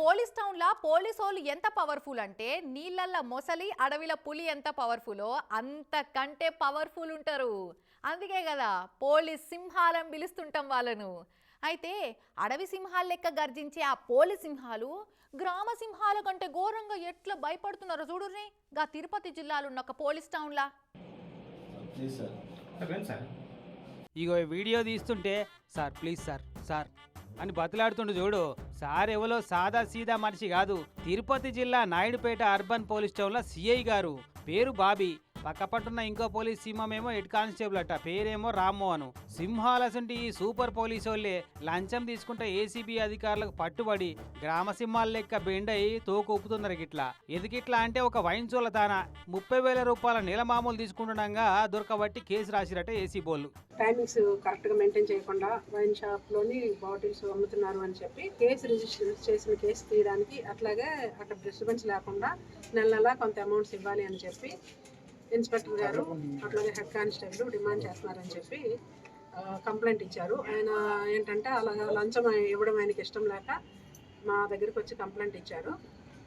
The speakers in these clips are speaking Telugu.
పోలీస్ టౌన్లా పోలీస్ వాళ్ళు ఎంత పవర్ఫుల్ అంటే నీళ్ళల్లో మొసలి అడవిల పులి ఎంత పవర్ఫుల్లో అంతకంటే పవర్ఫుల్ ఉంటారు. అందుకే కదా పోలీస్ సింహాలను పిలుస్తుంటాం వాళ్ళను. అయితే అడవి సింహాల లెక్క గర్జించే ఆ పోలీస్ సింహాలు గ్రామ సింహాల కంటే ఘోరంగా ఎట్లా భయపడుతున్నారో చూడుర్రి. గా తిరుపతి జిల్లాలో ఉన్న ఒక పోలీస్ టౌన్లా. ప్లీజ్ సార్ రండి సార్ ఇగో ఈ వీడియో తీస్తుంటే సార్ ప్లీజ్ సార్ సార్ అని బతిలాడుతుండు చూడు. సార్ ఎవలో సాదా సీదా మనిషి కాదు. తిరుపతి జిల్లా నాయుడుపేట అర్బన్ పోలీస్ స్టేషన్లో సిఐ గారు. పేరు బాబీ. పక్కపట్టున్న ఇంకో పోలీస్ సింహమేమో హెడ్ కానిస్టేబుల్ అట. పేరేమో రామ్మోహన్ సింహాలసుంటి ఈ సూపర్ పోలీస్ వాళ్ళే లంచం తీసుకుంటే ఏసీబీ అధికారులకు పట్టుబడి గ్రామ సింహాల లెక్క బెండ్ అయి తోకు ఊపుతున్నారు గిట్లా. ఎదిగిట్లా అంటే ఒక వైన్ తాన ముప్పై వేల రూపాయల నెల మామూలు తీసుకుంటుండగా దొరకబట్టి కేసు రాసిరట ఏసీ బోళ్ళు. టైమింగ్స్ కరెక్ట్గా మెయింటైన్ చేయకుండా వైన్ షాప్లోని బాటిల్స్ అమ్ముతున్నారు అని చెప్పి కేసు రిజిస్టర్ చేసిన కేసు తీయడానికి అట్లాగే అక్కడ డిస్టర్బెన్స్ లేకుండా నెల నెలా కొంత అమౌంట్స్ ఇవ్వాలి అని చెప్పి ఇన్స్పెక్టర్ గారు అట్లాగే హెడ్ కానిస్టేబుల్ డిమాండ్ చేస్తున్నారని చెప్పి కంప్లైంట్ ఇచ్చారు. ఆయన ఏంటంటే అలాగా లంచం ఇవ్వడం ఆయనకి ఇష్టం లేక మా దగ్గరికి వచ్చి కంప్లైంట్ ఇచ్చారు.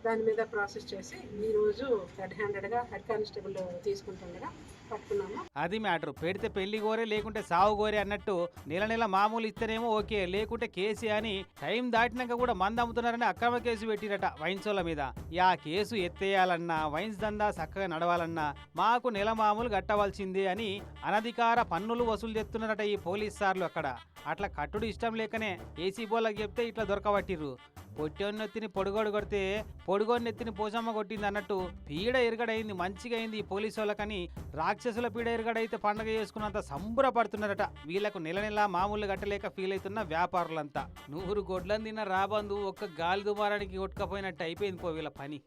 దాని మీద ప్రాసెస్ చేసి ఈరోజు రెడ్ హ్యాండెడ్గా హెడ్ కానిస్టేబుల్ తీసుకుంటుండగా పట్టుకున్నాము? అది మ్యాటర్. పెడితే పెళ్ళి గోరే లేకుంటే సావు గోరే అన్నట్టు నెల నెల మామూలు ఇస్తేనేమో ఓకే లేకుంటే కేసు అని టైం దాటినాక కూడా మంద అమ్ముతున్నారని అక్రమ కేసు పెట్టిరట వైన్సోల మీద. యా కేసు ఎత్తేయాలన్నా వైన్స్ దందా చక్కగా నడవాలన్నా మాకు నెల మామూలు కట్టవలసిందే అని అనధికార పన్నులు వసూలు చేస్తున్నారట ఈ పోలీస్ సార్లు అక్కడ. అట్లా కట్టుడు ఇష్టం లేకనే ఏసీ బోళ్ళకి చెప్తే ఇట్లా దొరకబట్టిర్రు. పొట్టొన్నెత్తిని పొడుగోడు కొడితే పొడుగోని నెత్తిని పోసమ్మ కొట్టింది అన్నట్టు పీడ ఎరగడైంది మంచిగా అయింది ఈ పోలీసు వాళ్ళకని రాక్షసుల పీడ ఎరగడైతే పండగ చేసుకున్నంత సంబరపడుతున్నారట. వీళ్ళకు నెల నెల మామూలు గట్టలేక ఫీల్ అవుతున్న వ్యాపారులంతా. నూరు గొడ్లను తిన్న రాబందు ఒక్క గాలి దుమారానికి కొట్టుకపోయినట్టు అయిపోయింది పో వీళ్ళ పని.